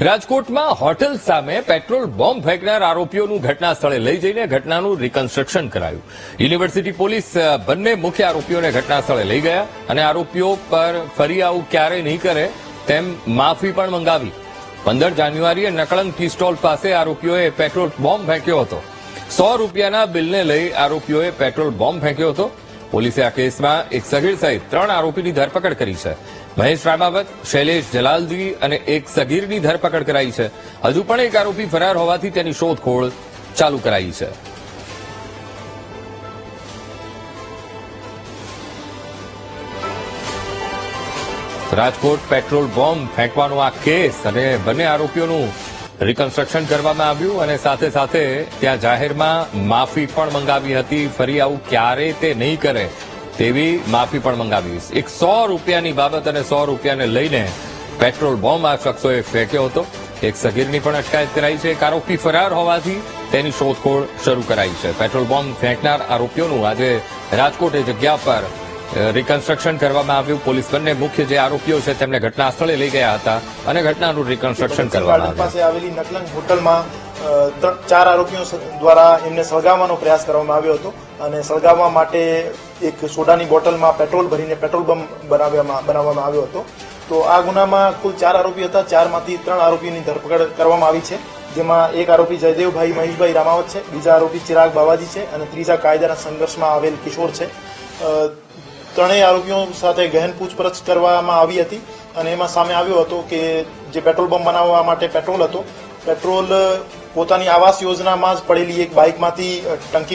રાજકોટમાં હોટેલ સામે petrol bomb ફેંકનાર આરોપીઓનું ઘટના સ્થળે લઈ જઈને ઘટનાનું રિકન્સ્ટ્રક્શન કરાયું. યુનિવર્સિટી પોલીસ બંને મુખ્ય આરોપીઓને ઘટના સ્થળે લઈ ગયા અને આરોપીઓ પર ફરી આવું ક્યારેય નહીં કરે તેમ માફી પણ મંગાવી. પંદર જાન્યુઆરીએ નકળંગ ટી સ્ટોલ પાસે આરોપીઓએ પેટ્રોલ બોમ્બ ફેંક્યો હતો. સો રૂપિયાના બિલને લઈ આરોપીઓએ પેટ્રોલ બોમ્બ ફેંક્યો હતો. પોલીસે આ કેસમાં એક સગીર સહિત ત્રણ આરોપીની ધરપકડ કરી છે. મહેશ રામાવત, શૈલેષ જલાલજી અને એક સગીરની ધરપકડ કરાઈ છે. હજુ પણ એક આરોપી ફરાર હોવાથી તેની શોધખોળ ચાલુ કરાઈ છે. રાજકોટ પેટ્રોલ બોમ્બ ફેંકવાનો આ કેસ અને બંને આરોપીઓનું રિકન્સ્ટ્રક્શન કરવામાં આવ્યું અને સાથે સાથે ત્યાં જાહેરમાં માફી પણ મંગાવી હતી. ફરી આવું ક્યારે તે નહીં કરે તેવી માફી પણ મંગાવી એક સો રૂપિયાની બાબત અને સો રૂપિયાને લઈને પેટ્રોલ બોમ્બ આ શખ્સોએ ફેંક્યો હતો. એક સગીરની પણ અટકાયત કરાઈ છે. એક આરોપી ફરાર હોવાથી તેની શોધખોળ શરૂ કરાઈ છે. પેટ્રોલ બોમ્બ ફેંકનાર આરોપીઓનું આજે રાજકોટ જગ્યા પર રિકન્સ્ટ્રક્શન કરવામાં આવ્યું. પોલીસ બંને મુખ્ય જે આરોપીઓ છે તેમને ઘટના સ્થળે લઈ ગયા હતા અને ઘટનાનું રિકન્સ્ટ્રક્શન કરવામાં આવેલી નકલંગ હોટલમાં ચાર આરોપીઓ દ્વારા એમને સળગાવવાનો પ્રયાસ કરવામાં આવ્યો હતો અને સળગાવવા માટે એક સોડાની બોટલમાં પેટ્રોલ ભરીને પેટ્રોલ બમ બનાવવામાં બનાવવામાં આવ્યો હતો. તો આ ગુનામાં કુલ ચાર આરોપી હતા. ચારમાંથી ત્રણ આરોપીની ધરપકડ કરવામાં આવી છે, જેમાં એક આરોપી જયદેવભાઈ, મહેશભાઈ રામાવત છે, બીજા આરોપી ચિરાગ બાવાજી છે અને ત્રીજા કાયદાના સંઘર્ષમાં આવેલ કિશોર છે. ત્રણેય આરોપીઓ સાથે ગહેન પૂછપરછ કરવામાં આવી હતી અને એમાં સામે આવ્યો હતો કે જે પેટ્રોલ બમ્બ બનાવવા માટે પેટ્રોલ હતો, પેટ્રોલ પોતાની આવાસ યોજનામાં જ પડેલી એક બાઇકમાંથી ટંકી